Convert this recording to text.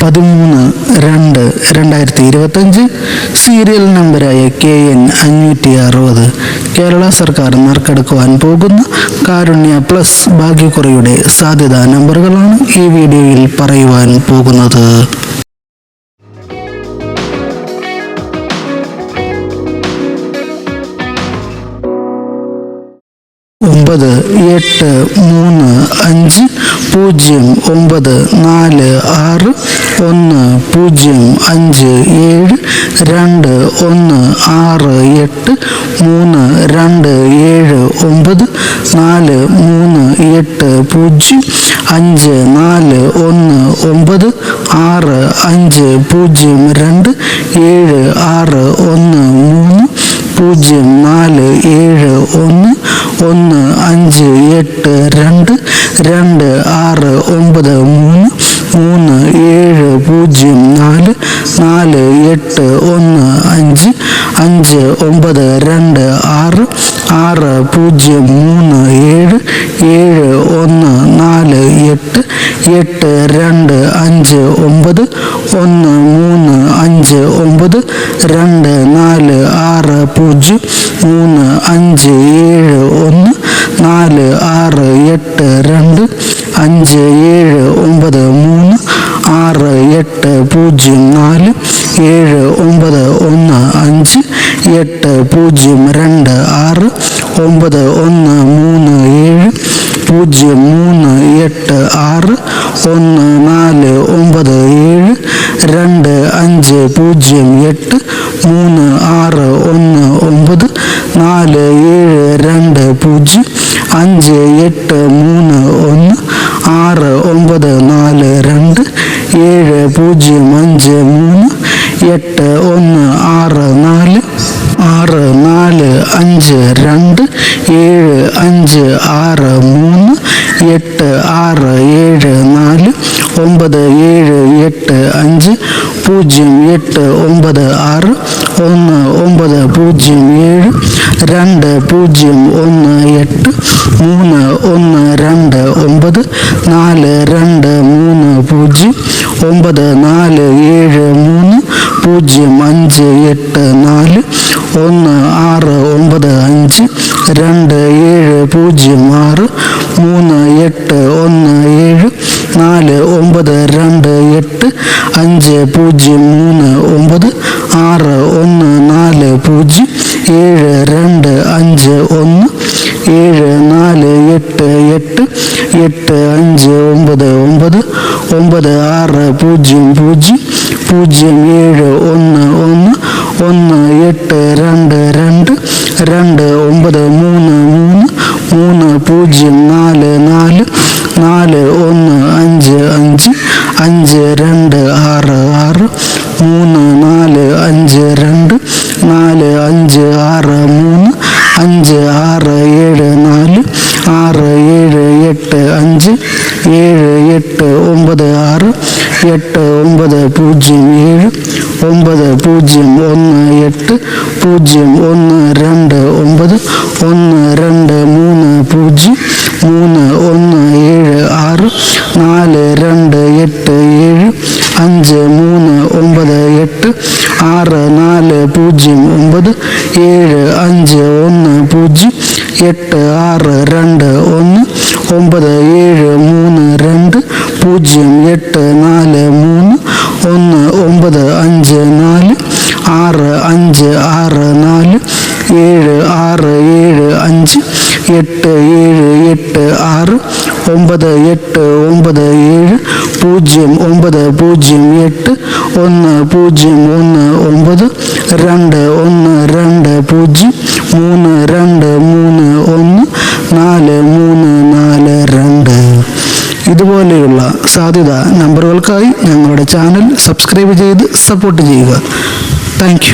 പതിമൂന്ന് രണ്ട് രണ്ടായിരത്തി ഇരുപത്തഞ്ച് സീരിയൽ നമ്പരായ കെ എൻ അഞ്ഞൂറ്റി അറുപത് കേരള സർക്കാർ നറുക്കെടുക്കുവാൻ പോകുന്ന കാരുണ്യ പ്ലസ് ഭാഗ്യക്കുറയുടെ സാധ്യതാ നമ്പറുകളാണ് ഈ വീഡിയോയിൽ പറയുവാൻ പോകുന്നത്. എട്ട് മൂന്ന് അഞ്ച് പൂജ്യം ഒമ്പത് നാല് ആറ് ഒന്ന് പൂജ്യം അഞ്ച് ഏഴ് രണ്ട് ഒന്ന് ആറ് എട്ട് മൂന്ന് രണ്ട് ഏഴ് ഒമ്പത് നാല് മൂന്ന് എട്ട് പൂജ്യം അഞ്ച് നാല് ഒന്ന് ഒമ്പത് ആറ് അഞ്ച് പൂജ്യം രണ്ട് ഏഴ് ആറ് ഒന്ന് മൂന്ന് പൂജ്യം നാല് ഏഴ് ഒന്ന് അഞ്ച് എട്ട് രണ്ട് രണ്ട് ആറ് ഒമ്പത് മൂന്ന് മൂന്ന് ഏഴ് പൂജ്യം നാല് നാല് എട്ട് ഒന്ന് അഞ്ച് അഞ്ച് ഒമ്പത് രണ്ട് ആറ് ആറ് പൂജ്യം മൂന്ന് ഏഴ് ഏഴ് ഒന്ന് എട്ട് രണ്ട് അഞ്ച് ഒമ്പത് ഒന്ന് മൂന്ന് അഞ്ച് ഒമ്പത് രണ്ട് നാല് ആറ് പൂജ്യം മൂന്ന് അഞ്ച് ഏഴ് ഒന്ന് നാല് ആറ് എട്ട് രണ്ട് അഞ്ച് ഏഴ് ഒമ്പത് മൂന്ന് ആറ് എട്ട് പൂജ്യം നാല് ഏഴ് ഒമ്പത് ഒന്ന് അഞ്ച് എട്ട് പൂജ്യം രണ്ട് ആറ് ഒമ്പത് ഒന്ന് മൂന്ന് ഏഴ് പൂജ്യം മൂന്ന് എട്ട് ആറ് ഒന്ന് നാല് ഒമ്പത് ഏഴ് രണ്ട് അഞ്ച് പൂജ്യം എട്ട് മൂന്ന് ആറ് ഒന്ന് ഒമ്പത് നാല് ഏഴ് രണ്ട് പൂജ്യം അഞ്ച് എട്ട് മൂന്ന് ഒന്ന് ആറ് ഒമ്പത് നാല് രണ്ട് ഏഴ് പൂജ്യം അഞ്ച് മൂന്ന് എട്ട് ഒന്ന് ആറ് നാല് ആറ് നാല് അഞ്ച് രണ്ട് ഏഴ് അഞ്ച് ആറ് മൂന്ന് എട്ട് ആറ് ഏഴ് നാല് ഒമ്പത് ഏഴ് എട്ട് അഞ്ച് പൂജ്യം എട്ട് ഒമ്പത് ആറ് ഒന്ന് ഒമ്പത് പൂജ്യം ഏഴ് രണ്ട് പൂജ്യം ഒന്ന് എട്ട് മൂന്ന് ഒന്ന് രണ്ട് ഒമ്പത് നാല് രണ്ട് മൂന്ന് പൂജ്യം ഒമ്പത് നാല് ഏഴ് മൂന്ന് പൂജ്യം അഞ്ച് എട്ട് നാല് ഒന്ന് ആറ് ഒമ്പത് അഞ്ച് രണ്ട് ഏഴ് പൂജ്യം ആറ് മൂന്ന് എട്ട് ഒന്ന് ഏഴ് നാല് ഒമ്പത് രണ്ട് എട്ട് അഞ്ച് പൂജ്യം മൂന്ന് ഒമ്പത് ആറ് ഒന്ന് നാല് പൂജ്യം ഏഴ് രണ്ട് അഞ്ച് ഒന്ന് ഏഴ് നാല് എട്ട് എട്ട് എട്ട് അഞ്ച് ഒമ്പത് ഒമ്പത് ഒമ്പത് ആറ് പൂജ്യം പൂജ്യം പൂജ്യം ഏഴ് ഒന്ന് ഒന്ന് ഒന്ന് എട്ട് രണ്ട് രണ്ട് രണ്ട് ഒമ്പത് മൂന്ന് മൂന്ന് മൂന്ന് പൂജ്യം നാല് നാല് നാല് ഒന്ന് അഞ്ച് അഞ്ച് അഞ്ച് രണ്ട് ആറ് ആറ് മൂന്ന് നാല് അഞ്ച് രണ്ട് നാല് അഞ്ച് ആറ് മൂന്ന് അഞ്ച് ആറ് ഏഴ് നാല് ആറ് ഏഴ് എട്ട് അഞ്ച് ഏഴ് എട്ട് ഒമ്പത് ആറ് എട്ട് ഒമ്പത് പൂജ്യം ഏഴ് ഒമ്പത് പൂജ്യം ഒന്ന് എട്ട് പൂജ്യം ഒന്ന് രണ്ട് ഒമ്പത് ഒന്ന് അഞ്ച് മൂന്ന് ഒമ്പത് എട്ട് ആറ് നാല് പൂജ്യം ഒമ്പത് ഏഴ് അഞ്ച് ഒന്ന് പൂജ്യം എട്ട് ആറ് രണ്ട് ഒന്ന് ഒമ്പത് ഏഴ് മൂന്ന് രണ്ട് പൂജ്യം എട്ട് നാല് മൂന്ന് ഒന്ന് ഒമ്പത് അഞ്ച് നാല് ആറ് അഞ്ച് ആറ് നാല് ഏഴ് ആറ് ഏഴ് അഞ്ച് എട്ട് ഏഴ് എട്ട് ആറ് ഒമ്പത് എട്ട് ഒമ്പത് ഏഴ് പൂജ്യം ഒമ്പത് പൂജ്യം എട്ട് ഒന്ന് പൂജ്യം ഒന്ന് ഒമ്പത് രണ്ട് ഒന്ന് രണ്ട് പൂജ്യം മൂന്ന് രണ്ട് മൂന്ന് ഒന്ന് നാല് മൂന്ന് നാല് രണ്ട്. ഇതുപോലെയുള്ള സാധ്യത നമ്പറുകൾക്കായി ഞങ്ങളുടെ ചാനൽ സബ്സ്ക്രൈബ് ചെയ്ത് സപ്പോർട്ട് ചെയ്യുക. താങ്ക്